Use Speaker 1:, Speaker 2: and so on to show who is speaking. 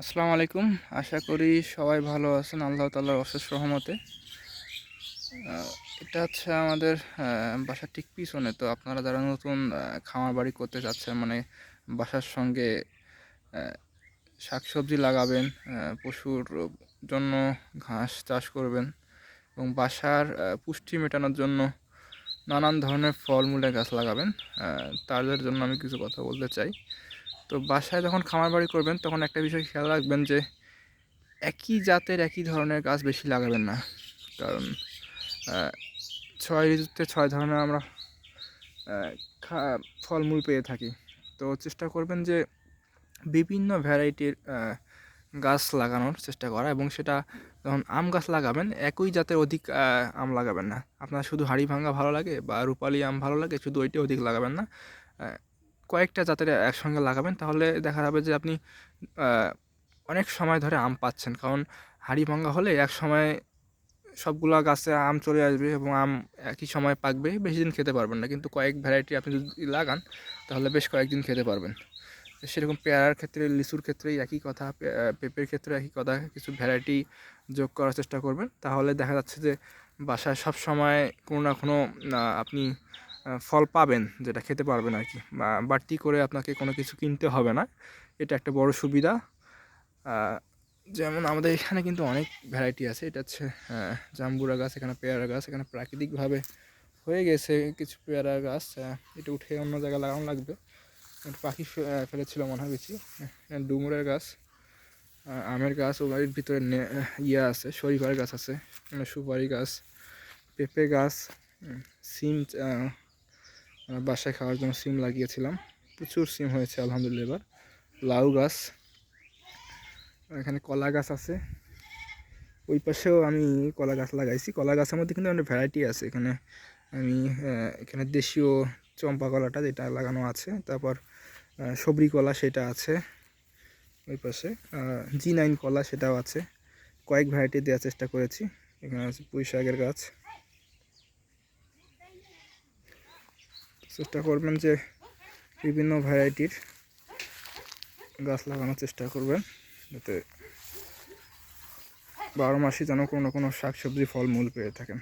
Speaker 1: আসসালামু আলাইকুম। আশা করি সবাই ভালো আছেন আল্লাহ তাল্লাহর অশেষ রহমতে। আহ, এটা হচ্ছে আমাদের বাসার ঠিক পিছনে। তো আপনারা যারা নতুন খামার বাড়ি করতে চাচ্ছেন মানে বাসার সঙ্গে শাকসবজি লাগাবেন পশুর জন্য ঘাস চাষ করবেন এবং বাসার পুষ্টি মেটানোর জন্য নানান ধরনের ফলমূলের গাছ লাগাবেন। তাদের জন্য আমি কিছু কথা বলতে চাই। তো বাসায় যখন খামার বাড়ি করবেন, তখন একটা বিষয় খেয়াল রাখবেন যে, একই জাতের একই ধরনের গাছ বেশি লাগাবেন না। কারণ ছয় ঋতুতে ছয় ধরনের আমরা ফলমূল পেয়ে থাকি। তো চেষ্টা করবেন যে, বিভিন্ন ভ্যারাইটির গাছ লাগানোর চেষ্টা করা এবং সেটা যখন আম গাছ লাগাবেন, একই জাতের অধিক আম লাগাবেন না। আপনার শুধু হাড়ি ভাঙা ভালো লাগে বা রূপালি আম ভালো লাগে, শুধু ওইটা অধিক লাগাবেন না। কয়েকটা জাতের একসঙ্গে লাগাবেন, তাহলে দেখা যাবে যে আপনি অনেক সময় ধরে আম পাচ্ছেন। কারণ হাড়ি ভাঙা হলে এক সময় সবগুলা গাছে আম চলে আসবে এবং আম একই সময় পাকবে, বেশি দিন খেতে পারবেন না। কিন্তু কয়েক ভ্যারাইটি আপনি যদি লাগান, তাহলে বেশ কয়েকদিন খেতে পারবেন। সেরকম পেয়ারার ক্ষেত্রে, লিচুর ক্ষেত্রে একই কথা পেঁপের ক্ষেত্রে একই কথা, কিছু ভ্যারাইটি যোগ করার চেষ্টা করবেন। তাহলে দেখা যাচ্ছে যে বাসায় সব সময় কোনো না কোনো আপনি ফল পাবেন, যেটা খেতে পারবেন আর কি। বাড়তি করে আপনাকে কোনো কিছু কিনতে হবে না। এটা একটা বড় সুবিধা। যেমন আমাদের এখানে কিন্তু অনেক ভ্যারাইটি আছে। এটা হচ্ছে জাম্বুরা গাছ, এখানে পেয়ারা গাছ, এখানে প্রাকৃতিকভাবে হয়ে গেছে কিছু পেয়ারা গাছ। এটা উঠে অন্য জায়গায় লাগানো লাগবে। পাখি ফেলেছিল মনে হয় বেশি। ডুমুরের গাছ। আমের গাছ, ও বাড়ির ভিতরে ইয়ে আছে, শরীফার গাছ আছে। সুপারি গাছ, পেঁপে গাছ সিম বাসায় খাওয়ার জন্য সিম লাগিয়েছিলাম। প্রচুর সিম হয়েছে, আলহামদুলিল্লাহ এবার। লাউ গাছ। এখানে কলা গাছ আছে। ওই পাশেও আমি কলা গাছ লাগাইছি। কলা গাছের মধ্যে কিন্তু অনেক ভ্যারাইটি আছে। এখানে আমি এখানে দেশীয় চম্পা কলাটা যেটা লাগানো আছে, তারপর সবরি কলা সেটা আছে ওই পাশে। জি নাইন কলা সেটাও আছে। কয়েক ভ্যারাইটি দেওয়ার চেষ্টা করেছি। এখানে আছে পুঁই শাকের গাছ। চেষ্টা করবেন যে বিভিন্ন ভ্যারাইটির গাছ লাগানোর চেষ্টা করবেন, যাতে বারো মাসে যেন কোনো না কোনো শাকসবজি ফলমূল পেয়ে থাকেন।